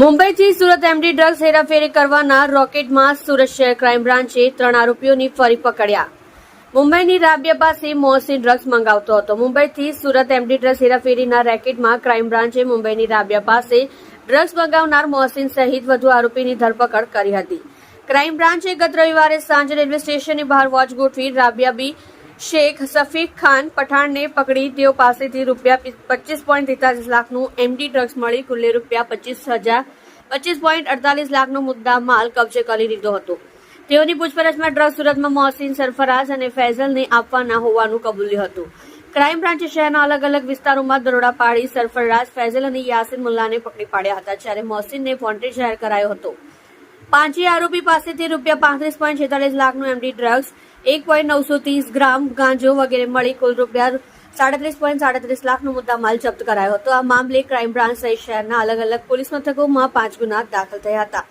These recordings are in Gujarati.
મુંબઈથી સુરત એમડી ડ્રગ્સ હેરાફેરી કરવાના રોકેટમાં સુરત શહેર ક્રાઇમ બ્રાન્ચે ત્રણ આરોપીઓની ફરી પકડ્યા. મુંબઈની રાબિયા પાસે મોહસિન ડ્રગ્સ મંગાવતો હતો. મુંબઈથી સુરત એમડી ડ્રગ્સ હેરાફેરીના રેકેટમાં ક્રાઇમ બ્રાન્ચે મુંબઈની રાબિયા પાસે ડ્રગ્સ મંગાવનાર મોહસિન સહિત વધુ આરોપીની ધરપકડ કરી હતી. ક્રાઇમ બ્રાન્ચે ગત રવિવારે સાંજે રેલવે સ્ટેશનની બહાર વોચ ગોઠવી રાબિયા બી શેખ સફીક ખાન પઠાણને પકડી, તેઓ પાસેથી રૂપિયા પચીસ પોઈન્ટ તેતાલીસ લાખનું એમડી ડ્રગ્સ મળી, કુલ્લે રૂપિયા પચીસ હજાર, પચીસ પોઈન્ટ અડતાલીસ લાખનો મુદ્દા માલ કબજે કરી લીધો હતો. તેઓની પૂછપરછમાં ડ્રગ્સ સુરતમાં મોહસિન સરફરાઝ અને ફૈઝલને આપવાના હોવાનું કબૂલ્યું હતું. ક્રાઇમ બ્રાન્ચે શહેરના અલગ અલગ વિસ્તારોમાં દરોડા પાડી સરફરાઝ, ફૈઝલ અને યાસીન મુલ્લાને પકડી પાડ્યા હતા, જ્યારે મોહસિનને વોન્ટેડ જાહેર કરાયો હતો. પાંચે આરોપી પાસેથી રૂપિયા પાંત્રીસ પોઈન્ટ છેતાલીસ લાખનું એમડી ડ્રગ્સ, એક પોઈન્ટ નવસો ત્રીસ ગ્રામ ગાંજો વગેરે મળી કુલ રૂપિયા સાડત્રીસ પોઈન્ટ સાડત્રીસ લાખનો મુદ્દા માલ જપ્ત કરાયો હતો. આ મામલે ક્રાઇમ બ્રાન્ચ સહિત શહેરના અલગ અલગ પોલીસ મથકોમાં પાંચ ગુના દાખલ થયા હતા.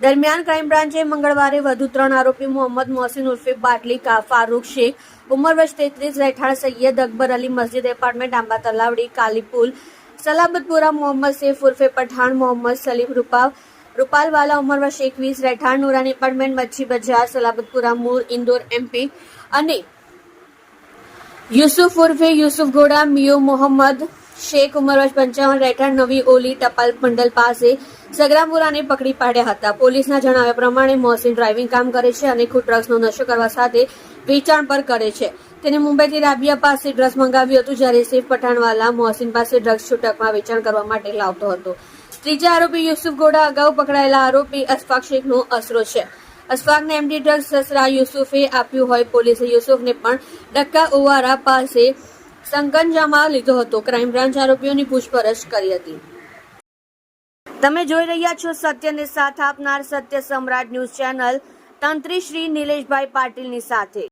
દરમિયાન ક્રાઇમ બ્રાન્ચે મંગળવારે વધુ ત્રણ આરોપી, મોહમ્મદ મોહસિન ઉર્ફે બાટલી કા ફારૂક શેખ, ઉમર વર્ષ તેત્રીસ, રહેઠાણ સૈયદ અકબર અલી, મસ્જિદ એપાર્ટમેન્ટ, આંબા તલાવડી, કાલીપુલ, સલાબતપુરા, મોહમ્મદ સૈફ ઉર્ફે પઠાણ, મોહમ્મદ સલીમ રૂપા રૂપાલવાલા ઉંમર વર્ષ એકવીસ, રહેઠાણ નુરાની એપાર્ટમેન્ટ મચ્છી બજાર, સલાબતપુરા મૂળ, ઇન્દોર એમપી અને યુસુફ ઉર્ફે યુસુફ ગોડા, મિયો મોહમ્મદ, શેખ ઉમર વર્ષ પંચાવન, રહેઠાણ નવી ઓલી, ટપાલ પંડલ પાસે સગરામપુરાને પકડી પાડ્યા હતા. પોલીસના જણાવ્યા પ્રમાણે મોહસિન ડ્રાઇવિંગ કામ કરે છે અને ખુદ ડ્રગ્સનો નશો કરવા સાથે વેચાણ પર કરે છે. તેને મુંબઈથી રાબિયા પાસે ડ્રગ્સ મંગાવ્યું હતું, જ્યારે સેફ પઠાણવાલા મોહસિન પાસે ડ્રગ્સ છૂટકમાં વેચાણ કરવા માટે લાવતો હતો. ત્રીજા આરોપી યુસુફ ગોડા અગાઉ પકડાયેલા આરોપી અશફાક શેખનો અસરો છે. અશફાકને એમડી ડ્રગ્સ સસરા યુસુફે આપ્યું હોય પોલીસે યુસુફને પણ ડક્કા ઓવારા પાસે સંકંજામાં લીધો હતો. ક્રાઇમ બ્રાન્ચ આરોપીઓની પૂછપરછ કરી હતી. તમે જોઈ રહ્યા છો સત્યને સાથ આપનાર સત્ય સમ્રાટ ન્યૂઝ ચેનલ તંત્રી શ્રી નિલેશભાઈ પાટીલની સાથે.